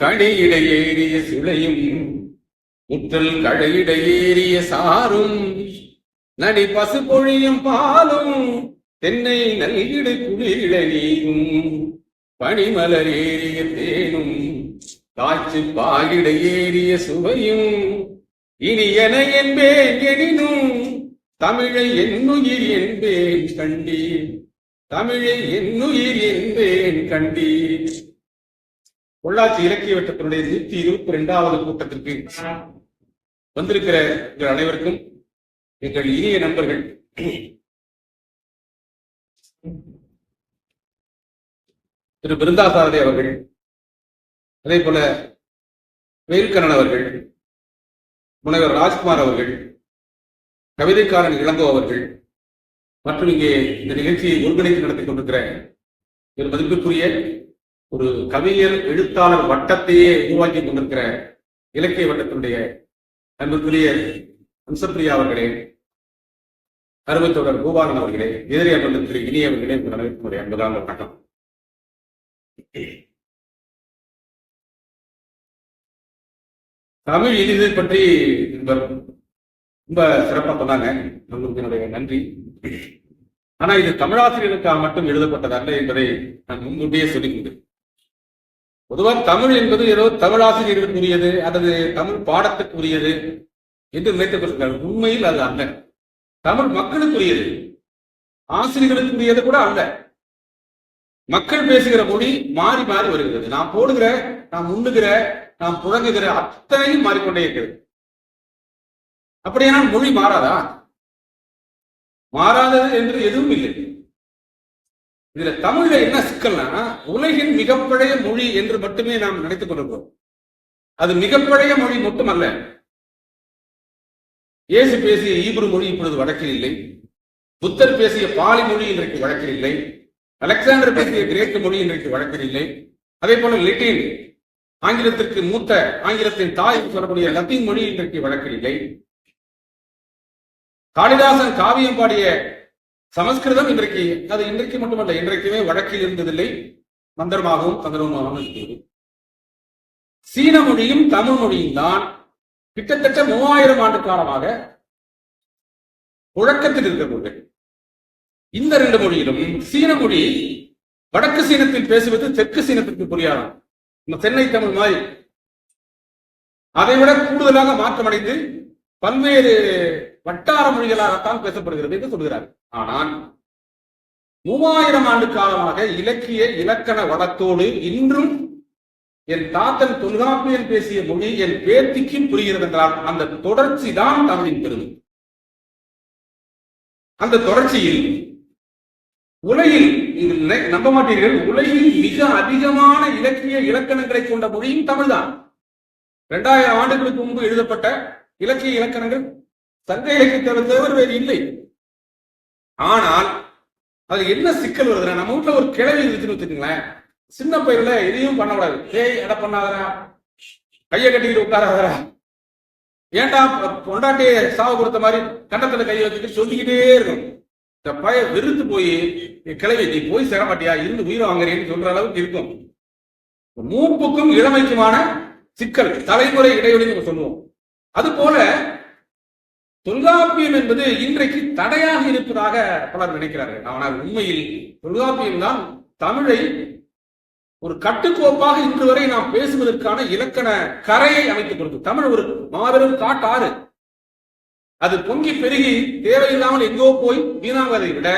கடையிடையேறிய ஏறிய சுளையும் முற்றல் கடையிடையேறிய சாரும் நடி பசு பொழியும் பாலும் தென்னை நல்கிடு குளிரிட நீரும் பனிமலர் ஏறிய தேனும் காய்ச்சி பாகிட ஏறிய சுவையும் இனி என என்பேன் எனினும் தமிழை என்னுயிர் என்பேன் கண்டீர் தமிழை என்னுயிர் என்பேன் கண்டீர். பொள்ளாச்சி இலக்கிய வட்டத்தினுடைய நூத்தி இருபத்தி இரண்டாவது கூட்டத்திற்கு வந்திருக்கிற எங்கள் அனைவருக்கும் எங்கள் இனிய நண்பர்கள். திரு பிருந்தாசாரதி அவர்கள் அதே போல வெயில்கண்ணன் அவர்கள் முனைவர் ராஜ்குமார் அவர்கள் கவிதைக்காரன் இளங்கோ அவர்கள் மற்றும் இங்கே இந்த நிகழ்ச்சியை ஒருங்கிணைத்து நடத்தி கொண்டிருக்கிற ஒரு மதிப்பிற்குரிய ஒரு கவிஞர் எழுத்தாளர் வட்டத்தையே உருவாக்கி கொண்டிருக்கிற இலக்கிய வட்டத்தினுடைய அன்புக்குரிய அம்சப்பிரியா அவர்களே அருமைத்தோடர் பூபாலன் அவர்களே எதிரே அமர்ந்த திரு இனிய அவர்களே உங்கள் அனைவருக்கும் வணக்கம். தமிழ் இனிது பற்றி ரொம்ப சிறப்பாக சொன்னாங்க. உங்களுக்கு என்னுடைய நன்றி. ஆனா இது தமிழாசிரியருக்காக மட்டும் எழுதப்பட்டதல்ல என்பதை நான் முன்கூட்டியே சொல்லிக்கொண்டு பொதுவாக தமிழ் என்பது ஏதோ தமிழாசிரியர்களுக்குரியது அல்லது தமிழ் பாடத்துக்குரியது என்று நினைத்துக் கொண்டிருக்கிறார்கள் உண்மையில் அது அல்ல. தமிழ் மக்களுக்குரியது. ஆசிரியர்களுக்குரியது கூட அல்ல. மக்கள் பேசுகிற மொழி மாறி மாறி வருகிறது. நான் போடுகிற நாம் உண்ணுகிற நாம் புழங்குகிற அத்தனையும் மாறிக்கொண்டே இருக்கிறது. அப்படியானால் மொழி மாறாதா? மாறாதது என்று எதுவும் இல்லை. இதுல தமிழ்ல என்ன சிக்கல்னா உலகின் மிகப்பழைய மொழி என்று மட்டுமே நாம் நினைத்துக் கொண்டிருக்கிறோம். அது மிகப்பழைய மொழி மட்டுமல்ல. இயேசு பேசிய ஈபுரு மொழி இப்பொழுது வழக்கில் இல்லை. புத்தர் பேசிய பாலி மொழி இன்றைக்கு வழக்கில் இல்லை. அலெக்சாண்டர் பேசிய கிரேக்க மொழி இன்றைக்கு வழக்கில் இல்லை. அதே போல லிட்டின் ஆங்கிலத்திற்கு மூத்த ஆங்கிலத்தின் தாய் சொல்லக்கூடிய லத்தீன் மொழி இன்றைக்கு வழக்கில் இல்லை. காளிதாசன் காவியம் பாடிய சமஸ்கிருதம் இன்றைக்கு அது இன்றைக்கு மட்டுமல்ல இன்றைக்குமே வழக்கில் இருந்ததில்லை. மந்திரமாகவும் தந்திரமாகவும் இருக்கிறது. சீன மொழியும் தமிழ் மொழியும் தான் கிட்டத்தட்ட மூவாயிரம் ஆண்டு காலமாக புழக்கத்தில் இருக்கக்கூடிய இந்த ரெண்டு மொழியிலும் சீன மொழி வடக்கு சீனத்தில் பேசுவது தெற்கு சீனத்திற்கு புரியாது இந்த சென்னை தமிழ் மாதிரி அதை விட கூடுதலாக மாற்றமடைந்து பல்வேறு வட்டார மொழிகளாகத்தான் பேசப்படுகிறது என்று சொல்கிறார் ஆனால் மூவாயிரம் ஆண்டு காலமாக இலக்கிய இலக்கண வளத்தோடு இன்றும் என் தாத்தன் தொல்காப்பியன் பேசிய மொழி என் பேத்திக்கும் புரிகிறது என்றால் அந்த தொடர்ச்சி தான் தமிழின் பெருமை. அந்த தொடர்ச்சியில் உலகில் நீங்கள் நம்ப மாட்டீர்கள் உலகில் மிக அதிகமான இலக்கிய இலக்கணங்களை கொண்ட மொழியும் தமிழ்தான். இரண்டாயிரம் ஆண்டுகளுக்கு முன்பு எழுதப்பட்ட இலக்கிய இலக்கணங்கள் சங்க இலக்கியத்தை தவிர வேறு இல்லை. ஆனால் அது என்ன சிக்கல் வருதுன்னா நம்ம வீட்டுல ஒரு கிழவி இருக்குன்னு வச்சுக்கோங்களேன். சின்ன பயிரில் எதையும் பண்ணக்கூடாது ஏய் எடை பண்ணாதரா கையை கட்டிக்கிட்டு உட்காராதரா ஏன்டா பொண்டாட்டியை சாவு கொடுத்த மாதிரி கண்டத்துல கையை வச்சுக்கிட்டு சொல்லிக்கிட்டே இருக்கும் இந்த பய வெறுத்து போய் "ஏய், கிழவி நீ போய் சேரமாட்டியா? இருந்து உயிரை வாங்குறேன்னு சொல்ற அளவுக்கு இருக்கும். மூப்புக்கும் இளமைக்குமான சிக்கல் தலைமுறை இடைவெளி நம்ம சொல்லுவோம். அது போல தொல்காப்பியம் என்பது இன்றைக்கு தடையாக இருப்பதாக பலர் நினைக்கிறார்கள். ஆனால் உண்மையில் தொல்காப்பியம் தான் தமிழை ஒரு கட்டுக்கோப்பாக இன்று வரை நாம் பேசுவதற்கான இலக்கண கரையை அமைத்துக் கொடுக்கும் தமிழ் ஒரு மாபெரும் காட்டாறு. அது பொங்கி பெருகி தேவையில்லாமல் எங்கோ போய் வீணாவதை விட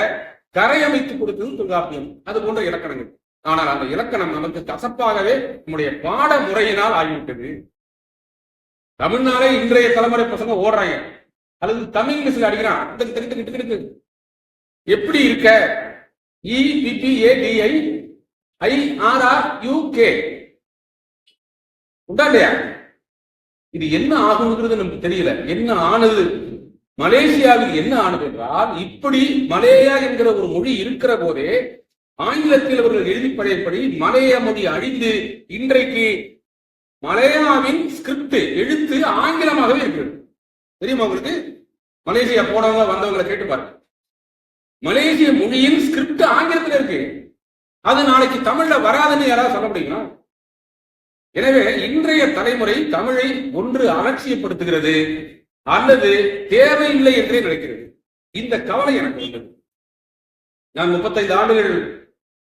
கரை அமைத்துக் கொடுத்தது தொல்காப்பியம். அது போன்ற இலக்கணங்கள். ஆனால் அந்த இலக்கணம் நமக்கு கசப்பாகவே நம்முடைய பாட முறையினால் ஆகிவிட்டது. தமிழ்நாளே இன்றைய தலைமுறை பசங்க ஓடுறாங்க. அல்லது தமிழ் இங்கிலீஷ்ல அடிக்கிறான். டக்கு, டக்கு, டக்கு, டக்கு, டக்கு. எப்படி இருக்க? இ ஐஆர்ஆர் யூகே யூ கே உண்டா இல்லையா? இது என்ன ஆகுங்கிறது நமக்கு தெரியல. என்ன ஆனது? மலேசியாவில் என்ன ஆனது என்றால் இப்படி மலேயா என்கிற ஒரு மொழி இருக்கிற போதே ஆங்கிலத்தில் அவர்கள் எழுதி பழையபடி மலைய மொழி அழிந்து இன்றைக்கு மலையாவின் ஸ்கிரிப்ட் எழுத்து ஆங்கிலமாகவே இருக்கிறது. தெரியுமா உங்களுக்கு? மலேசியா போனவங்க வந்தவங்களை கேட்டு பாருங்க. மலேசிய மொழியின் ஸ்கிரிப்ட் ஆங்கிலத்தில் இருக்கு. அது நாளைக்கு தமிழ்ல வராதுன்னு யாராவது சொல்ல முடியுமா எனவே இன்றைய தலைமுறை தமிழை ஒன்று அலட்சியப்படுத்துகிறது அல்லது தேவையில்லை என்றே நினைக்கிறது. இந்த கவலை எனக்கு உள்ளது நான் முப்பத்தைந்து ஆண்டுகள்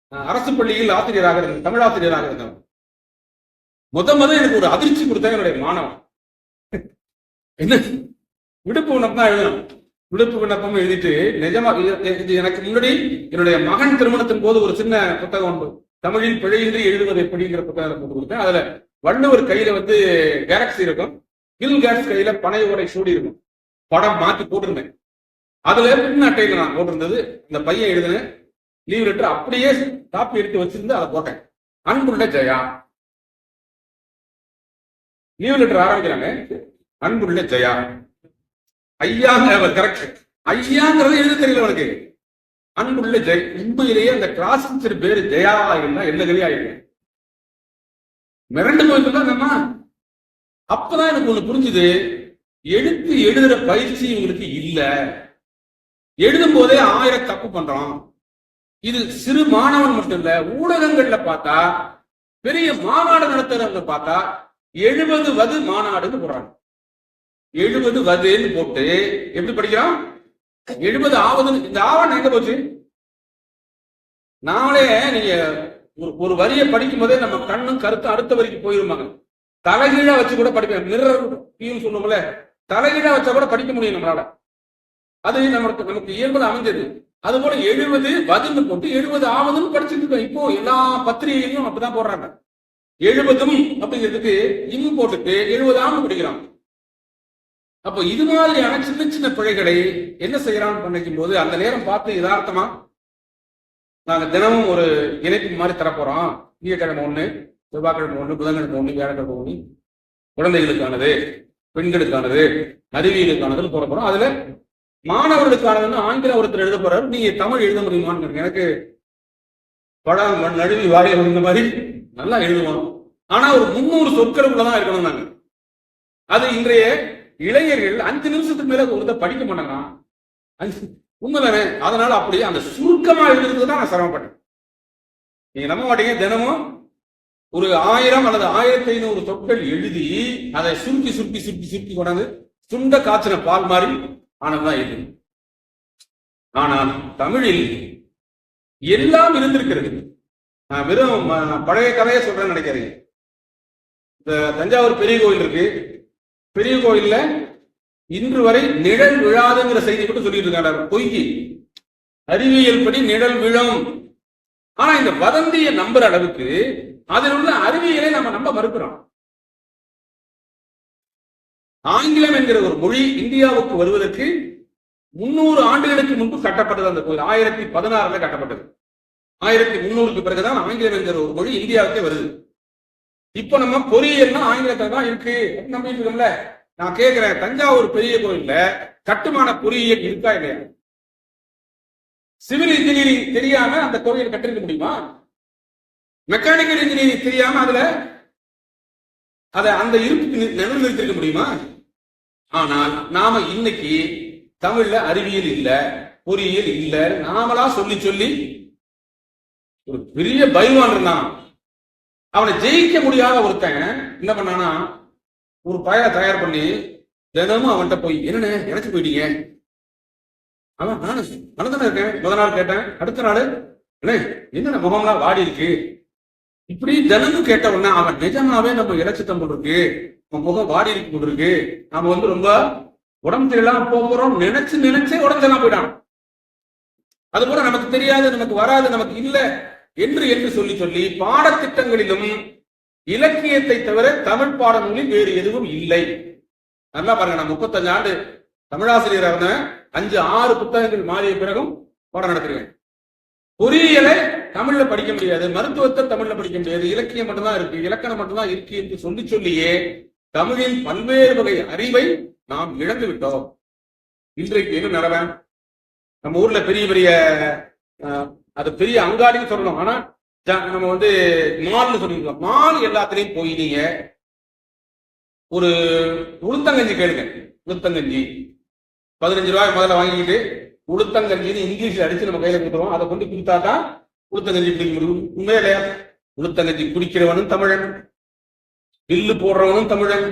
அரசு பள்ளியில் ஆசிரியராக இருந்தேன் தமிழ் ஆசிரியராக இருந்தேன். முத முத எனக்கு ஒரு அதிர்ச்சி கொடுத்தாங்க என்னுடைய மாணவன். என்ன? விடுப்பு விண்ணப்பம் தான் எழுதணும். விடுப்பு விண்ணப்பம் எழுதிட்டு நிஜமா இது- எனக்கு முன்னாடி என்னுடைய மகன் திருமணத்தின் போது ஒரு சின்ன புத்தகம் உண்டு. தமிழில் பிழையின்றி எழுதுவது எப்படிங்கிற புத்தகத்தை போட்டு கொடுத்தேன். அதுல வள்ளுவர் கையில வந்து கேலக்சி இருக்கும். கில் கேட்ஸ் கையில பனை உரை சூடி இருக்கும். படம் மாத்தி போட்டிருந்தேன். அதுல பின் அட்டையில நான் போட்டிருந்தது. இந்த பையன் எழுதுனேன். லீவ் லெட்டர் அப்படியே காப்பி எடுத்து வச்சிருந்து அதை போட்டேன். அன்புள்ள ஜெயா. லீவ் லெட்டர் ஆரம்பிக்கிறாங்க. அன்புள்ள ஜெயா. ஐயாங்க கரெக்ட் ஐயாங்கிறது எழுத தெரியல உனக்கு? அன்புள்ள ஜெய் உண்மையிலேயே அந்த கிளாஸ் பேரு ஜெயா இருந்தா என்ன கலியா மிரண்டு போயிருந்தா நம்ம அப்பதான் எனக்கு ஒண்ணு புரிஞ்சுது. எழுத்து எழுதுற பயிற்சி இவங்களுக்கு இல்ல. எழுதும் போதே ஆயிரம் தப்பு பண்றோம் இது சிறு மாணவன் மட்டும் இல்ல ஊடகங்கள்ல பார்த்தா பெரிய மாநாடு நடத்துறவங்க பார்த்தா எழுபது வது மாநாடுன்னு போடுறாங்க. எழுபது வதுன்னு போட்டு எப்படி படிக்கிறோம் எழுபது ஆவதுன்னு இந்த ஆவணம் எங்க போச்சு? நாமளே நீங்க ஒரு ஒரு வரியை படிக்கும் போதே நம்ம கண்ணும் கருத்தும் அடுத்த வரிக்கு போயிருமாங்க தலைகீழா வச்சு கூட படிப்பேன் மிரர் வியூன்னு சொல்லுவோம்ல. தலைகீழா வச்சா கூட படிக்க முடியும் நம்மளால. அது நமக்கு நமக்கு இயல்பது அமைஞ்சது. அது போல எழுபது வதுன்னு போட்டு எழுபது ஆவதுன்னு படிச்சுட்டு இருக்கோம். இப்போ எல்லா பத்திரிகையிலும் அப்படிதான் போடுறாங்க. எழுபதும் அப்படிங்கிறதுக்கு இங்கு போட்டுட்டு எழுபது ஆவணம் படிக்கிறான். அப்போ இது மாதிரியான சின்ன சின்ன பிழைகளை என்ன செய்யறான் பண்ணிக்கும் போது அந்த நேரம் பார்த்து யதார்த்தமா நாங்க தினமும் ஒரு இணைப்பு மாதிரி தரப்போறோம் திங்கக்கிழமை ஒண்ணு செவ்வாய்க்கிழமை ஒண்ணு புதன்கிழமை ஒண்ணு வியாழக்கிழமை ஒண்ணு குழந்தைகளுக்கானது பெண்களுக்கானது அறிவியலுக்கானதுன்னு போட போறோம். அதுல மாணவர்களுக்கானதுன்னு ஆங்கில ஒருத்தர் எழுத போறாரு. நீங்க தமிழ் எழுத முடியுமான்னு எனக்கு படம் மண் நழுவி வாரியம் இந்த மாதிரி நல்லா எழுதுவோம். ஆனா ஒரு முன்னூறு சொற்களுக்குள்ளதான் இருக்கணும் நாங்க. அது இன்றைய இளைஞர்கள் அஞ்சு நிமிஷத்துக்கு மேல ஒருத்த படிக்க மாட்டாங்க உண்மைதானே அதனால அப்படியே அந்த சுருக்கமா எழுதுறதுக்கு தான் நான் சிரமப்பட்டேன். நீங்க நம்ப மாட்டீங்க தினமும் ஒரு ஆயிரம் அல்லது ஆயிரத்தி ஐநூறு சொற்கள் எழுதி அதை சுருக்கி சுருக்கி சுருக்கி சுருக்கி கொண்டாந்து சுண்ட காய்ச்சின பால் மாதிரி ஆனதுதான் இது ஆனால் தமிழில் எல்லாம் இருந்திருக்கிறது. நான் வெறும் பழைய கதையை சொல்றேன்னு நினைக்கிறேன் இந்த தஞ்சாவூர் பெரிய கோயில் இருக்கு. பெரிய கோயில்ல இன்று வரை நிழல் விழாதுங்கிற செய்தி மட்டும் சொல்லிட்டு இருக்காங்க. பொய் அறிவியல் படி நிழல் விழும். ஆனா இந்த வதந்தியை நம்புற அளவுக்கு அதில் உள்ள அறிவியலை நம்ம நம்ப மறுக்கிறோம். ஆங்கிலம் என்கிற ஒரு மொழி இந்தியாவுக்கு வருவதற்கு முன்னூறு ஆண்டுகளுக்கு முன்பு கட்டப்பட்டது அந்த கோயில். ஆயிரத்தி பதினாறுல கட்டப்பட்டது. ஆயிரத்தி முன்னூறுக்கு பிறகுதான் ஆங்கிலம் என்கிற ஒரு மொழி இந்தியாவுக்கே வருது. இப்ப நம்ம பொறியியல்னா ஆங்கிலத்துல தான் இருக்கு அப்படின்னு இருக்கோம்ல நான் கேட்கிறேன் தஞ்சாவூர் பெரிய கோயில்ல கட்டுமான பொறியியல் இருக்கா இல்லையா? சிவில் இன்ஜினியரிங் தெரியாம அந்த கோயில் கட்டிருக்க முடியுமா? மெக்கானிக்கல் இன்ஜினியரிங் தெரியாம அதுல அதை அந்த இருப்புக்கு நி- நிலைநிறுத்திருக்க முடியுமா? ஆனால் நாம இன்னைக்கு தமிழ்ல அறிவியல் இல்ல பொறியியல் இல்ல நாமளா சொல்லி சொல்லி ஒரு பெரிய பைவான் இருந்தான். அவனை ஜெயிக்க முடியாத ஒருத்தன் என்ன பண்ணானா ஒரு பயலை தயார் பண்ணி தினமும் அவன்கிட்ட போய் என்னன்னு இணைச்சு போயிட்டீங்க? அவன் நானு மனதான இருக்கேன். முத நாள் கேட்டேன். அடுத்த நாள் என்ன என்னண்ணே முகம்லாம் வாடி இருக்கு? இப்படி தினமும் கேட்ட உடனே அவன் நிஜமாவே நம்ம இலட்சித்தம் போல் நம்ம முகம் வாடி இருக்கு போல் இருக்கு நாம வந்து ரொம்ப உடம்பு சரியில்லாம போகிறோம் நினைச்சு நினைச்சே உடம்பு எல்லாம் போயிட்டான். அது போல நமக்கு தெரியாது நமக்கு வராது நமக்கு இல்லை. என்று என்று சொல்லி சொல்லி பாடத்திட்டங்களிலும் இலக்கியத்தை தவிர தமிழ் பாடங்களில் வேறு எதுவும் இல்லை. நல்லா பாருங்க நான் முப்பத்தஞ்சு ஆண்டு தமிழாசிரியராக அஞ்சு ஆறு புத்தகங்கள் மாறிய பிறகும் பாடம் நடத்துறேன் பொறியியலை தமிழ்ல படிக்க முடியாது மருத்துவத்தை தமிழ்ல படிக்க முடியாது இலக்கியம் மட்டும்தான் இருக்கு இலக்கணம் மட்டும்தான் இருக்கு என்று சொல்லி சொல்லியே தமிழின் பல்வேறு வகை அறிவை நாம் இழந்து விட்டோம். இன்றைக்கு என்ன நிலவன் நம்ம ஊர்ல பெரிய பெரிய அஹ், அது பெரிய அங்காடின்னு சொல்லணும். ஆனா நம்ம வந்து மால்னு சொல்லிருக்கோம் மால் எல்லாத்துலயும் போய் நீங்க ஒரு உளுத்தங்கஞ்சி கேளுங்க. உளுத்தங்கஞ்சி. பதினஞ்சு ரூபாய் முதல்ல வாங்கிக்கிட்டு உளுத்தங்கஞ்சின்னு இங்கிலீஷ்ல அடிச்சு நம்ம கையில கொடுத்துருவோம். அதை கொண்டு கொடுத்தா தான் உளுத்தங்கஞ்சி குடிக்க முடியும். உண்மையா இல்லையா? உளுத்தங்கஞ்சி குடிக்கிறவனும் தமிழன். பில்லு போடுறவனும் தமிழன்.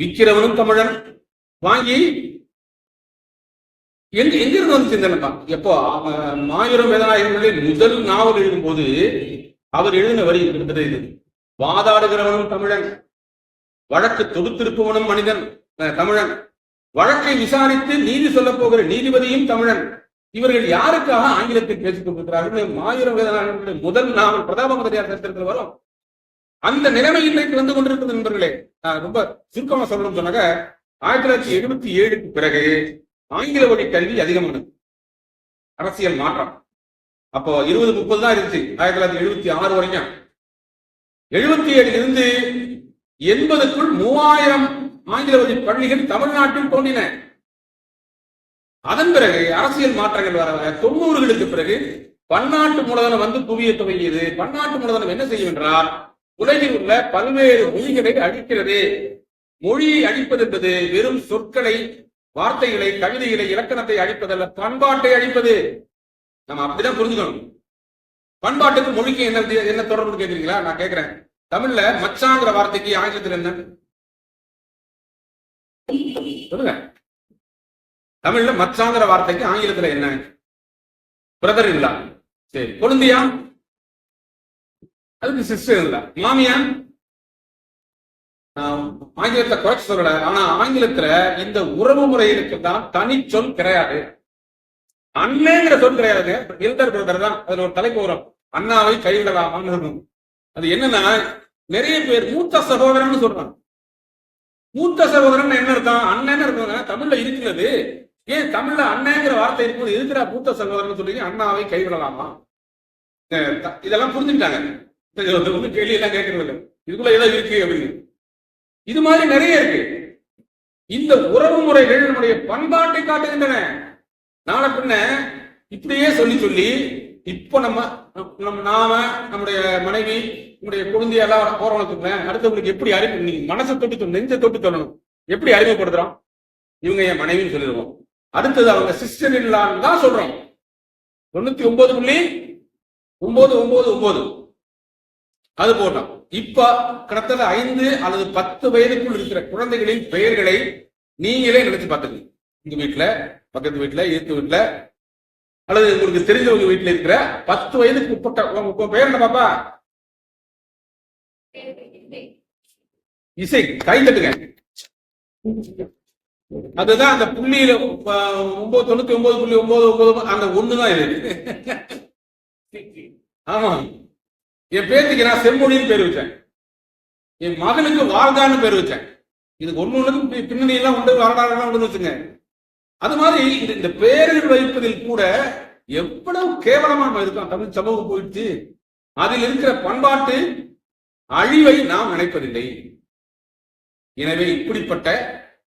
விற்கிறவனும் தமிழன். வாங்கி எங்க எங்க இருந்து வந்து சிந்தனைப்பா? எப்போ? மாயூரம் வேதநாயகர்களின் முதல் நாவல் எழுதும்போது அவர் எழுதின வரி கிட்டத்தட்ட இது. வாதாடுகிறவனும் தமிழன் வழக்கு தொகுத்திருப்பவனும் மனிதன் அஹ், தமிழன். வழக்கை விசாரித்து நீதி சொல்ல போகிற நீதிபதியும் தமிழன். இவர்கள் யாருக்காக ஆங்கிலத்தில் பேசிக் கொண்டிருக்கிறார்கள்? மாயூரம் வேதநாயகர்களுடைய முதல் நாவல் பிரதாபமதியார் சரித்திரத்தில் வரும். அந்த நிலைமை இன்றைக்கு வந்து கொண்டிருக்கிறது நண்பர்களே. நான் ரொம்ப சுருக்கமா சொல்லணும்னு சொன்னாக்க ஆயிரத்தி தொள்ளாயிரத்தி எழுபத்தி ஏழுக்கு பிறகு ஆங்கில வழி கல்வி அதிகமானது. அரசியல் மாற்றம். அப்போ இருபது முப்பது தான் இருந்துச்சு. ஆயிரத்தி தொள்ளாயிரத்தி எழுபத்தி ஆறு வரைக்கும். எழுபத்தி ஏழுல இருந்து எண்பதுக்குள் மூவாயிரம் ஆங்கில வழி பள்ளிகள் தமிழ்நாட்டில் தோன்றின. அதன் பிறகு அரசியல் மாற்றங்கள் வர வர தொண்ணூறுகளுக்கு பிறகு பன்னாட்டு மூலதனம் வந்து குவிய துவங்கியது பன்னாட்டு மூலதனம் என்ன செய்யும் என்றால் உலகில் உள்ள பல்வேறு மொழிகளை அழிக்கிறது. மொழியை அழிப்பது என்பது வெறும் சொற்களை வார்த்தைகளை கவிதைகளை இலக்கணத்தை அழிப்பதல்ல பண்பாட்டை அழிப்பது. நம்ம அப்படிதான் புரிஞ்சுக்கணும். பண்பாட்டுக்கு மொழிக்கு என்ன என்ன தொடர்பு கேக்குறீங்களா? நான் கேக்குறேன். தமிழ்ல மச்சாங்கிற வார்த்தைக்கு ஆங்கிலத்தில் என்ன? சொல்லுங்க. தமிழ்ல மச்சாங்கிற வார்த்தைக்கு ஆங்கிலத்துல என்ன? பிரதர் இல்லா சரி. கொழுந்தியா? அதுக்கு சிஸ்டர் இல்ல மாமியான்? ஆங்கிலத்தை குறைச்சு சொல்லல. ஆனா ஆங்கிலத்துல இந்த உறவு முறைகளுக்கு தான் தனி சொல் கிடையாது. அண்ணேங்கிற சொல் கிடையாது. எல்டர் பிரதர் தான் அதுல ஒரு தலைப்பு வரும் அண்ணாவை கைவிடலாமான்னு அது என்னன்னா நிறைய பேர் மூத்த சகோதரன் சொல்றாங்க. மூத்த சகோதரன் என்ன இருக்கான் அண்ணன் இருக்காங்க தமிழ்ல இருக்கிறது. ஏன் தமிழ்ல அண்ணங்கிற வார்த்தை இருக்கும்போது இருக்கிற மூத்த சகோதரன் சொல்லி அண்ணாவை கைவிடலாமா? இதெல்லாம் புரிஞ்சுக்கிட்டாங்க. இது வந்து கேள்வி எல்லாம் கேட்கறது இல்லை இதுக்குள்ள ஏதோ இருக்கு அப்படின்னு. இது மாதிரி நிறைய இருக்கு. இந்த உறவு முறைகள் நம்முடைய பண்பாட்டை காட்டுகின்றன. நாளை பின்ன இப்படியே சொல்லி சொல்லி இப்போ நம்ம நம்ம நாம நம்முடைய மனைவி நம்முடைய குழந்தை எல்லாம் போறவனுக்கு அடுத்தவங்களுக்கு எப்படி அறிவு நீ மனசை தொட்டு நெஞ்ச தொட்டு சொல்லணும். எப்படி அறிமுகப்படுத்துறோம்? இவங்க என் மனைவின்னு சொல்லிடுவோம். அடுத்தது அவங்க சிஸ்டர் இல்லான்னு தான் சொல்றோம். தொண்ணூத்தி ஒன்பது புள்ளி ஒன்பது ஒன்பது ஒன்பது. அது போட்டோம். இப்ப கிட்டத்தட்ட ஐந்து அல்லது பத்து வயதுக்குள் இருக்கிற குழந்தைகளின் பெயர்களை நீங்களே நினைச்சு பார்த்துக்கணும். உங்க வீட்டுல பக்கத்து வீட்டுல எதிர்த்து வீட்டுல அல்லது உங்களுக்கு தெரிஞ்சவங்க வீட்டுல இருக்கிற பத்து வயதுக்கு உட்பட்ட உங்க பேர் பெயர் என்ன பாப்பா? இசை கை தட்டுங்க. அதுதான் அந்த புள்ளியில ஒன்பது தொண்ணூத்தி ஒன்பது புள்ளி ஒன்பது ஒன்பது அந்த ஒண்ணுதான் இது. ஆமா. என் பேத்திக்கு நான் செம்மொழின்னு பேர் வச்சேன். என் மகனுக்கு வாழ்கான்னு பேர் வச்சேன். இதுக்கு ஒண்ணு ஒண்ணுக்கு பின்னணி எல்லாம் உண்டு வரலாறு உண்டு வச்சுங்க. அது மாதிரி இந்த இந்த பேர்கள் வைப்பதில் கூட எவ்வளவு கேவலமா நம்ம இருக்கோம். தமிழ் சமூகம் போயிடுச்சு. அதில் இருக்கிற பண்பாட்டு அழிவை நாம் நினைப்பதில்லை. எனவே இப்படிப்பட்ட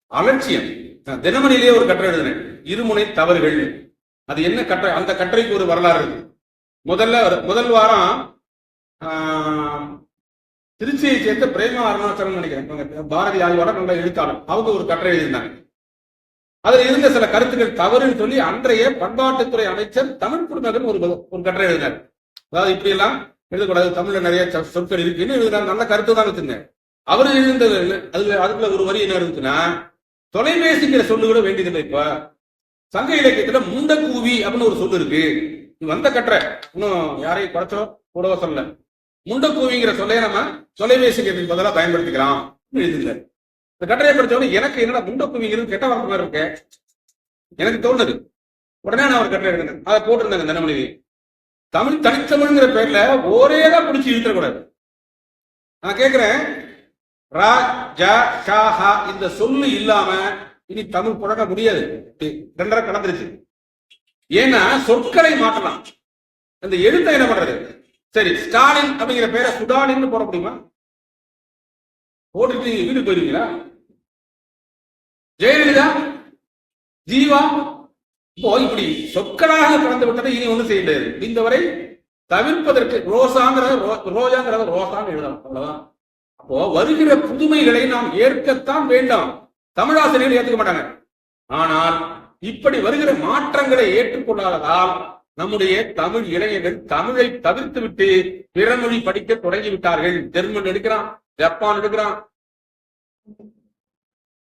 அலட்சியம் நான் தினமணியிலேயே ஒரு கட்டுரை எழுதினேன். இருமுனை தவறுகள். அது என்ன கட்டுரை அந்த கட்டுரைக்கு ஒரு வரலாறு இருக்கு. முதல்ல முதல் வாரம் திருச்சியை சேர்ந்த பிரேமா அருணாச்சலம் நினைக்கிறேன். பாரதி ஆய்வாளர் நல்ல எழுத்தாளர். அவங்க ஒரு கட்டுரை எழுதினாங்க அதில் இருந்த சில கருத்துக்கள் தவறுன்னு சொல்லி அன்றைய பண்பாட்டுத்துறை அமைச்சர் தமிழ் குடும்பம் ஒரு ஒரு கட்டுரை எழுதினார். அதாவது இப்படி எல்லாம் எழுதக்கூடாது. தமிழ்ல நிறைய சொற்கள் இருக்குன்னு எழுதினார். நல்ல கருத்து தான் வச்சிருந்தேன் அவர் எழுந்தது அதுல அதுக்குள்ள ஒரு வரி என்ன இருந்துச்சுன்னா தொலைபேசிங்கிற சொல்லு கூட வேண்டியதில்லை இப்ப. சங்க இலக்கியத்துல முண்டக்கூவி அப்படின்னு ஒரு சொல்லு இருக்கு. இது வந்த கட்டுரை. இன்னும் யாரையும் குறைச்சோ கூடவோ சொல்லல. முண்டக்கூவிங்கிற சொல்லைய நம்ம தொலைபேசிக்கு பதிலாக பயன்படுத்திக்கலாம். எழுதிருந்தார் இந்த கட்டுரையை படித்தவொடனே எனக்கு என்னடா முண்டக்கூவிங்கிறது கெட்ட வார்த்தை மாதிரி இருக்கு? எனக்கு தோணுது. உடனே நான் ஒரு கட்டுரை எழுதினேன். அதை போட்டிருந்தாங்க தினமணி தமிழ் தனித்தமிழ்ங்கிற பேர்ல ஒரே தான் பிடிச்சி இழுத்துடக்கூடாது நான் கேட்கிறேன் ரா ஜ ஷா ஹா இந்த சொல்லு இல்லாம இனி தமிழ் புழக்க முடியாது. ரெண்டரை கடந்துருச்சு. ஏன்னா சொற்களை மாற்றலாம். அந்த எழுத்தை என்ன பண்றது? சரி ஸ்டாலின் அப்படிங்கிற பேரை சுடாலின்னு போட முடியுமா? போட்டுட்டு வீடு போயிருவீங்களா? ஜெயலலிதா ஜீவா இப்போ இப்படி சொற்களாக கலந்து விட்டதை இனி ஒண்ணும் செய்ய முடியாது. முடிந்தவரை தவிர்ப்பதற்கு ரோசாங்கிறத ரோ- ரோஜாங்கிறத ரோசான்னு எழுதலாம் அவ்வளவுதான். அப்போ வருகிற புதுமைகளை நாம் ஏற்கத்தான் வேண்டாம். தமிழாசிரியர்கள் ஏற்றுக்க மாட்டாங்க. ஆனால் இப்படி வருகிற மாற்றங்களை ஏற்றுக்கொள்ளாததால் நம்முடைய தமிழ் இளைஞர்கள் தமிழை தவிர்த்து விட்டு பிறமொழி படிக்க தொடங்கி விட்டார்கள் ஜெர்மன் எடுக்கிறான் ஜப்பான் எடுக்கிறான்.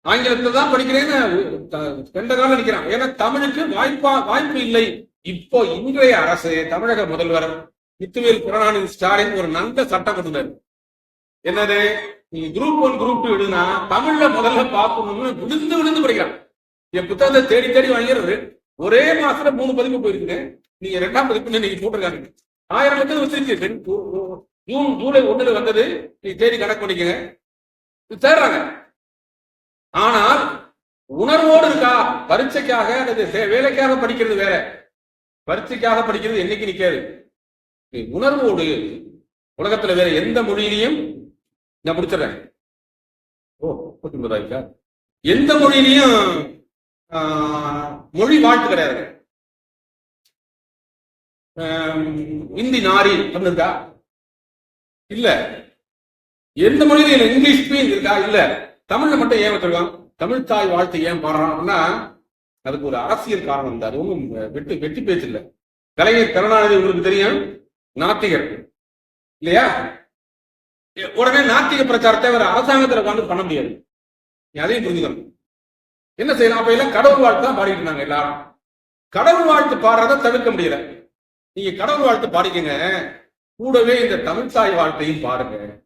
ஆங்கிலத்துல தான் படிக்கிறேன்னு த- கண்ட காலம் நினைக்கிறான் ஏன்னா தமிழுக்கு வாய்ப்பா வாய்ப்பு இல்லை. இப்போ இன்றைய அரசு தமிழக முதல்வர் முத்துவேல் கருணாநிதி ஸ்டாலின் ஒரு நல்ல சட்டம் கொண்டு என்னது? நீ குரூப் ஒன் குரூப் டூ எழுதுனா தமிழ்ல முதல்ல பார்க்கணும்னு விழுந்து விழுந்து படிக்கிறான். என் புத்தகத்தை தேடி தேடி வாங்கிடுறது ஒரே மாசத்துல மூணு பதிப்பு போயிருக்குது. நீங்க ரெண்டாம் பதிப்பு நீங்க போட்டிருக்காங்க. ஆயிரம் லட்சம் வச்சிருக்கு ஜூன் ஜூலை ஒண்ணுல வந்தது. நீ தேடி கணக்கு பண்ணிக்கங்க. தேடுறாங்க. ஆனால் உணர்வோடு இருக்கா? பரீட்சைக்காக அல்லது வேலைக்காக படிக்கிறது வேற. பரீட்சைக்காக படிக்கிறது என்னைக்கு நிக்காது நீ உணர்வோடு உலகத்துல வேற எந்த மொழியிலையும் நான் முடிச்சிடுறேன். ஓ எந்த மொழியிலையும் ஆஹ், மொழி வாழ்த்து கிடையாது. இந்தி நாரி வந்திருக்கா? இல்ல. எந்த மொழியிலும் இல்ல இங்கிலீஷ் பீன் இருக்கா? இல்ல. தமிழ்ல மட்டும் ஏன் வச்சிருக்கான்? தமிழ் தாய் வாழ்த்து ஏன் பாடுறான் அப்படின்னா அதுக்கு ஒரு அரசியல் காரணம் தான் அது ஒன்றும் வெட்டி வெட்டி பேச்சு இல்லை. கலைஞர் கருணாநிதி உங்களுக்கு தெரியும்? நாத்திகர். இல்லையா? உடனே நாத்திக பிரச்சாரத்தை அவர் அரசாங்கத்தில் உட்காந்து பண்ண முடியாது. அதையும் புரிஞ்சுக்கணும். என்ன செய்யலாம்? அப்ப எல்லாம் கடவுள் வாழ்த்து தான் பாடிட்டு இருந்தாங்க எல்லாரும். கடவுள் வாழ்த்து பாடுறத தவிர்க்க முடியல. நீங்க கடவுள் வாழ்த்து பாடிக்கங்க. கூடவே இந்த தமிழ்தாய் வாழ்த்தையும் பாருங்க.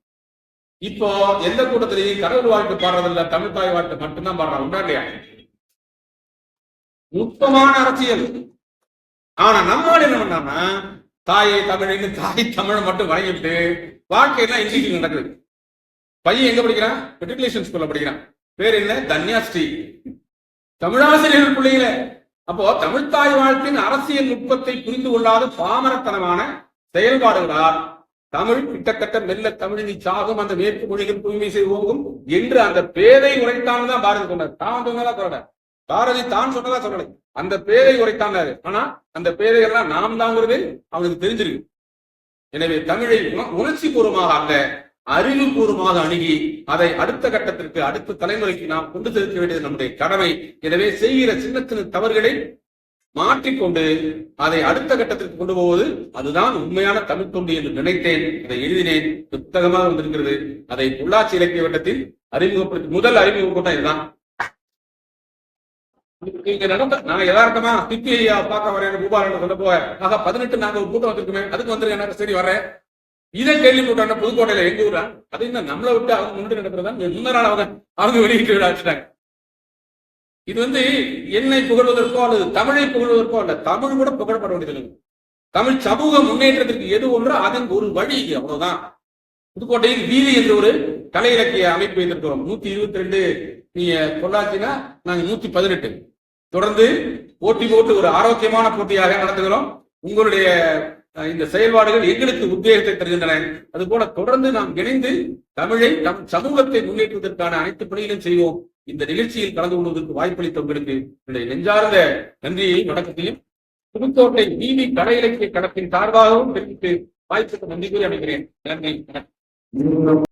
இப்போ எந்த கூட்டத்திலையும் கடவுள் வாழ்த்து பாடுறதில்ல தமிழ் தாய் வாழ்த்து மட்டும்தான் பாடுறாங்க. உண்டா இல்லையா? நுட்பமான அரசியல். ஆனா நம்மளால என்ன பண்ணாம தாயை தமிழ்னு தாய் தமிழை மட்டும் வழங்கிட்டு வாழ்க்கையெல்லாம் இன்ஜினியரிங் நடக்குது. பையன் எங்க படிக்கிறான்? மெட்ரிகுலேஷன் ஸ்கூல்ல படிக்கிறான். பேர் என்ன? தன்யாஸ்ரீ. தமிழாசிரியர்கள் பிள்ளைகளை அப்போ தமிழ்த்தாய் வாழ்த்தின் அரசியல் நுட்பத்தை புரிந்து கொள்ளாத பாமரத்தனமான செயல்பாடுகளால் தமிழ் கிட்டத்தட்ட மெல்ல தமிழினி சாகும் அந்த மேற்கு மொழிகள் தூய்மை போகும் என்று அந்த பேதை உரைத்தான் தான் பாரதி சொன்னார். தான் சொன்னதா சொல்லல. பாரதி தான் சொன்னதா சொல்லலை. அந்த பேதை உரைத்தான் ஆனா அந்த பேதைகள்லாம் நாம் தாங்கிறது அவனுக்கு தெரிஞ்சிருக்கு. எனவே தமிழை உணர்ச்சி பூர்வமாக அல்ல. அறிவுபூர்வமாக அணுகி அதை அடுத்த கட்டத்திற்கு அடுத்த தலைமுறைக்கு நாம் கொண்டு செலுத்த வேண்டியது நம்முடைய கடமை. எனவே செய்கிற சின்ன சின்ன தவறுகளை மாற்றிக்கொண்டு அதை அடுத்த கட்டத்திற்கு கொண்டு போவது அதுதான் உண்மையான தமிழ் தொண்டு என்று நினைத்தேன். அதை எழுதினேன். புத்தகமாக வந்திருக்கிறது. அதை உள்ளாட்சி இலக்கிய வட்டத்தில் அறிமுகப்படுத்தி முதல் அறிமுக கூட்டம் இதுதான். இங்க நடந்த நான் யதார்த்தமா திப்பி பார்க்க வரேன். பூபாலன் சொல்ல போக ஆக பதினெட்டு நாங்க ஒரு கூட்டம் வந்திருக்குமே. அதுக்கு வந்துருக்கேன் சரி வரேன் இதை கேள்வி புதுக்கோட்டையில எங்க ஊரா அது என்ன நம்மளை விட்டு அவங்க முன்னாடி நடக்கிறதா? முன்ன நாள் அவங்க அவங்க வெளியிட்டு விட இது வந்து என்னை புகழ்வதற்கோ அல்லது தமிழை புகழ்வதற்கோ அல்ல தமிழ் கூட புகழப்பட வேண்டியது தமிழ் சமூக முன்னேற்றத்திற்கு எது ஒன்றோ அதன் ஒரு வழி அவ்வளவுதான். புதுக்கோட்டையில் வீதி என்ற ஒரு கலை இலக்கிய அமைப்பு வைத்திருக்கிறோம். நூத்தி இருபத்தி ரெண்டு நீங்க பொள்ளாச்சினா நாங்க நூத்தி பதினெட்டு. தொடர்ந்து போட்டி போட்டு ஒரு ஆரோக்கியமான போட்டியாக நடத்துகிறோம். உங்களுடைய இந்த செயல்பாடுகள் எங்களுக்கு உத்வேகத்தை தருகின்றன. அதுபோல தொடர்ந்து நாம் இணைந்து தமிழை நம் சமூகத்தை முன்னேற்றுவதற்கான அனைத்து பணிகளையும் செய்வோம். இந்த நிகழ்ச்சியில் கலந்து கொள்வதற்கு வாய்ப்பளித்த உங்களுக்கு என்னுடைய நெஞ்சார்ந்த நன்றியை வணக்கத்தையும் புதுக்கோட்டை நீதி கலை இலக்கிய கடத்தின் சார்பாகவும் தெரிவித்து வாய்ப்புக்கு நன்றி கூறி அமைகிறேன் நன்றி